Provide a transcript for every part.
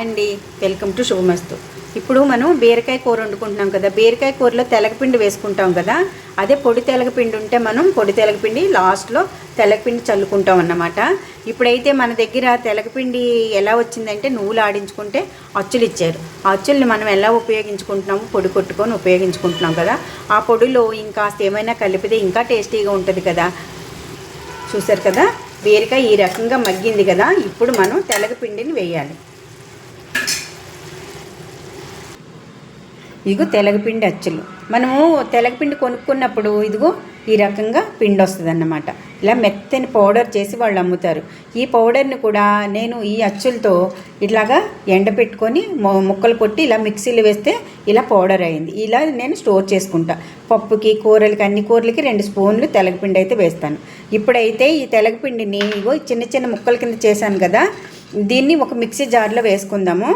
అండి. Welcome to శుభమస్తు. ఇప్పుడు మనం బీరకాయ కూర వండుకుంటున్నాం కదా. బీరకాయ కూరలో తెలగపిండి వేసుకుంటాం కదా. అదే పొడి తెలగపిండి ఉంటే మనం పొడి తెలగపిండి లాస్ట్లో తెలగపిండి చల్లుకుంటాం అన్నమాట. ఇప్పుడైతే మన దగ్గర తెలగపిండి ఎలా వచ్చిందంటే నువ్వులు ఆడించుకుంటే అచ్చులు ఇచ్చారు. ఆ అచ్చుల్ని మనం ఎలా ఉపయోగించుకుంటున్నాము? పొడి కొట్టుకొని ఉపయోగించుకుంటున్నాం కదా. ఆ పొడిలో ఇంకా ఏమైనా కలిపితే ఇంకా టేస్టీగా ఉంటుంది కదా. చూసారు కదా? బీరకాయ ఈ రకంగా మగ్గింది కదా. ఇప్పుడు మనం తెలగపిండిని వేయాలి. ఇదిగో తెలగపిండి అచ్చులు. మనము తెలగపిండి కొనుక్కున్నప్పుడు ఇదిగో ఈ రకంగా పిండి వస్తుంది అన్నమాట ఇలా మెత్తని పౌడర్ చేసి వాళ్ళు అమ్ముతారు. ఈ పౌడర్ని కూడా నేను ఈ అచ్చులతో ఇట్లాగా ఎండబెట్టుకొని ముక్కలు కొట్టి ఇలా మిక్సీలో వేస్తే ఇలా పౌడర్ అయింది. ఇలా నేను స్టోర్ చేసుకుంటా. పప్పుకి కూరలకి అన్ని కూరలకి రెండు స్పూన్లు తెలగపిండి అయితే వేస్తాను. ఇప్పుడైతే ఈ తెలగపిండిని ఇగో చిన్న చిన్న ముక్కల కింద చేశాను కదా దీన్ని ఒక మిక్సీ జార్లో వేసుకుందాము.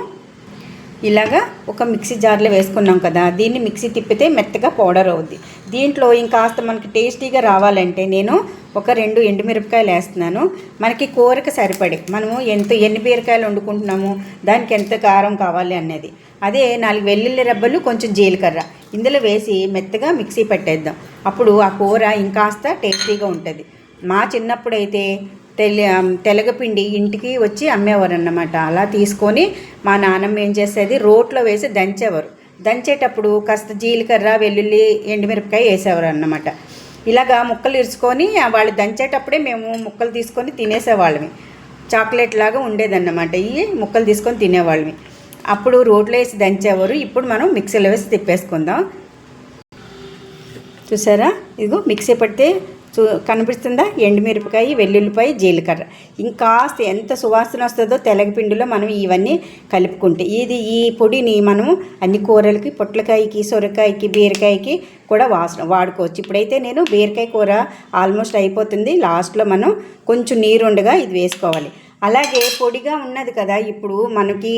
ఇలాగా ఒక మిక్సీ జార్లో వేసుకున్నాం కదా దీన్ని మిక్సీ తిప్పితే మెత్తగా పౌడర్ అవుద్ది. దీంట్లో ఇంకాస్త మనకి టేస్టీగా రావాలంటే నేను ఒక రెండు ఎండుమిరపకాయలు వేస్తున్నాను. మనకి కూరకు సరిపడే మనము ఎంత ఎన్ని బీరకాయలు వండుకుంటున్నాము దానికి ఎంత కారం కావాలి అనేది అదే నాలుగు వెల్లుల్లి రెబ్బలు కొంచెం జీలకర్ర. ఇందులో వేసి మెత్తగా మిక్సీ పెట్టేద్దాం. అప్పుడు ఆ కూర ఇంకాస్త టేస్టీగా ఉంటుంది. మా చిన్నప్పుడైతే తెలి తెలగపిండి ఇంటికి వచ్చి అమ్మేవారు అన్నమాట అలా తీసుకొని మా నాన్నమ్మ ఏం చేసేది? రోట్లో వేసి దంచేవారు. దంచేటప్పుడు కాస్త జీలకర్ర వెల్లుల్లి ఎండుమిరపకాయ వేసేవారు అన్నమాట ఇలాగా ముక్కలు ఇరుచుకొని వాళ్ళు దంచేటప్పుడే మేము ముక్కలు తీసుకొని తినేసేవాళ్ళమి. చాక్లెట్ లాగా ఉండేదన్నమాట. ఇవి ముక్కలు తీసుకొని తినేవాళ్ళమి. అప్పుడు రోట్లో వేసి దంచేవారు. ఇప్పుడు మనం మిక్సీలో వేసి తిప్పేసుకుందాం. చూసారా? ఇదిగో మిక్సీ పడితే చూ కనిపిస్తుందా? ఎండుమిరపకాయ వెల్లుల్లిపాయ జీలకర్ర. ఇంకాస్త ఎంత సువాసన వస్తుందో తెలగపిండిలో మనం ఇవన్నీ కలుపుకుంటే. ఇది ఈ పొడిని మనము అన్ని కూరలకి పొట్లకాయకి సొరకాయకి బీరకాయకి కూడా వాసన వాడుకోవచ్చు. ఇప్పుడైతే నేను బీరకాయ కూర ఆల్మోస్ట్ అయిపోతుంది. లాస్ట్లో మనం కొంచెం నీరుండగా ఇది వేసుకోవాలి. అలాగే పొడిగా ఉన్నది కదా ఇప్పుడు మనకి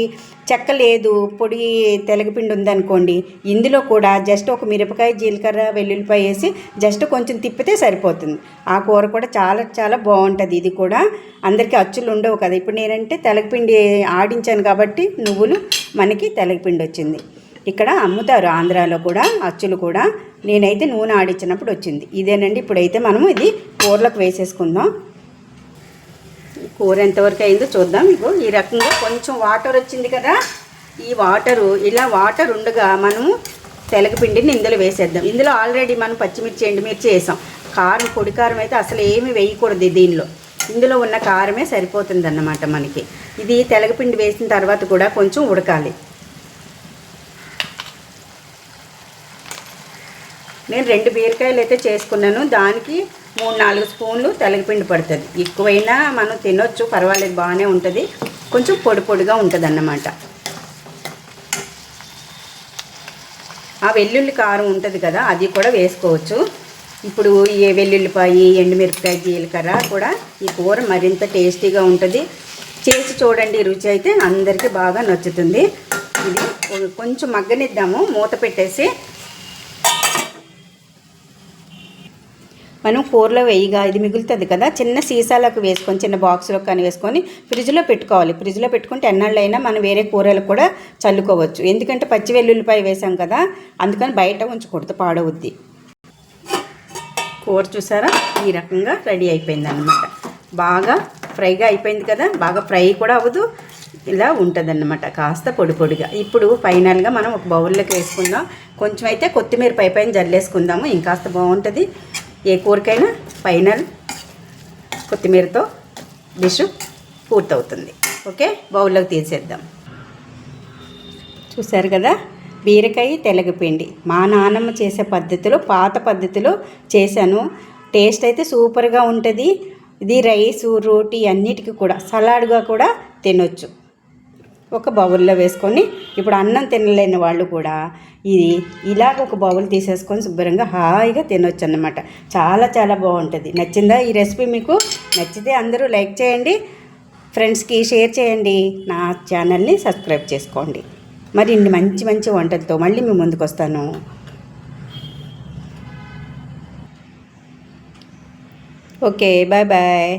చెక్క లేదు పొడి తెలగపిండి ఉందనుకోండి ఇందులో కూడా జస్ట్ ఒక మిరపకాయ జీలకర్ర వెల్లుల్లిపాయ వేసి జస్ట్ కొంచెం తిప్పితే సరిపోతుంది. ఆ కూర కూడా చాలా చాలా బాగుంటుంది. ఇది కూడా అందరికీ అచ్చులు ఉండవు కదా. ఇప్పుడు నేనంటే తెలగపిండి ఆడించాను కాబట్టి నువ్వులు మనకి తెలగపిండి వచ్చింది. ఇక్కడ అమ్ముతారు ఆంధ్రాలో కూడా అచ్చులు కూడా. నేనైతే నూనె ఆడించినప్పుడు వచ్చింది. ఇదేనండి ఇప్పుడైతే మనము ఇది కూరలకు వేసేసుకుందాం. కూర ఎంతవరకు అయిందో చూద్దాం. ఇప్పుడు ఈ రకంగా కొంచెం వాటర్ వచ్చింది కదా ఈ వాటరు ఇలా వాటర్ ఉండగా మనము తెలగపిండిని ఇందులో వేసేద్దాం. ఇందులో ఆల్రెడీ మనం పచ్చిమిర్చి ఎండుమిర్చి వేసాం. కారం పొడి కారం అయితే అసలు ఏమీ వేయకూడదు దీనిలో. ఇందులో ఉన్న కారమే సరిపోతుంది అన్నమాట మనకి. ఇది తెలగపిండి వేసిన తర్వాత కూడా కొంచెం ఉడకాలి. నేను రెండు బీరకాయలు అయితే చేసుకున్నాను. దానికి మూడు నాలుగు స్పూన్లు తెలగపిండి పడుతుంది. ఎక్కువైనా మనం తినొచ్చు పర్వాలేదు బాగానే ఉంటుంది. కొంచెం పొడి పొడిగా ఉంటుంది అన్నమాట ఆ వెల్లుల్లి కారం ఉంటుంది కదా అది కూడా వేసుకోవచ్చు. ఇప్పుడు ఈ వెల్లుల్లిపాయ ఎండుమిరపకాయ జీలకర్ర కూడా ఈ కూర మరింత టేస్టీగా ఉంటుంది. చేసి చూడండి రుచి అయితే అందరికీ బాగా నచ్చుతుంది. ఇది కొంచెం మగ్గనిద్దాము మూత పెట్టేసి మనం కూరలో వేయగా ఇది మిగులుతుంది కదా చిన్న సీసాలకు వేసుకొని చిన్న బాక్స్లో కానీ వేసుకొని ఫ్రిడ్జ్లో పెట్టుకోవాలి. ఫ్రిడ్జ్లో పెట్టుకుంటే ఎన్నాళ్ళైనా మనం వేరే కూరలు కూడా చల్లుకోవచ్చు. ఎందుకంటే పచ్చి వెల్లుల్లిపాయ వేసాం కదా అందుకని బయట ఉంచకూడదు పాడవుద్ది. కూర చూసారా? ఈ రకంగా రెడీ అయిపోయింది అనమాట బాగా ఫ్రైగా అయిపోయింది కదా బాగా ఫ్రై కూడా అవ్వదు ఇలా ఉంటుందన్నమాట. కాస్త పొడి పొడిగా. ఇప్పుడు ఫైనల్గా మనం ఒక బౌల్లోకి వేసుకుందాం. కొంచెం అయితే కొత్తిమీర పై పైన జల్లేసుకుందాము. ఇంకాస్త బాగుంటుంది. ఏ కూరకైనా ఫైనల్ కొత్తిమీరతో డిష్ పూర్తవుతుంది. ఓకే బౌల్లోకి తీసేద్దాం. చూశారు కదా? బీరకాయ తెలగపిండి. మా నాన్నమ్మ చేసే పద్ధతిలో పాత పద్ధతిలో చేశాను. టేస్ట్ అయితే సూపర్గా ఉంటుంది. ఇది రైసు రోటీ అన్నిటికీ కూడా సలాడ్గా కూడా తినొచ్చు. ఒక బౌల్లో వేసుకొని ఇప్పుడు అన్నం తినలేని వాళ్ళు కూడా ఇది ఇలాగ ఒక బౌల్ తీసేసుకొని శుభ్రంగా హాయిగా తినొచ్చు అన్నమాట చాలా చాలా బాగుంటుంది. నచ్చిందా ఈ రెసిపీ మీకు? నచ్చితే అందరూ లైక్ చేయండి. ఫ్రెండ్స్కి షేర్ చేయండి. నా ఛానల్ని సబ్స్క్రైబ్ చేసుకోండి. మరి ఇన్ని మంచి మంచి వంటలతో మళ్ళీ మీ ముందుకు వస్తాను. Okay bye bye.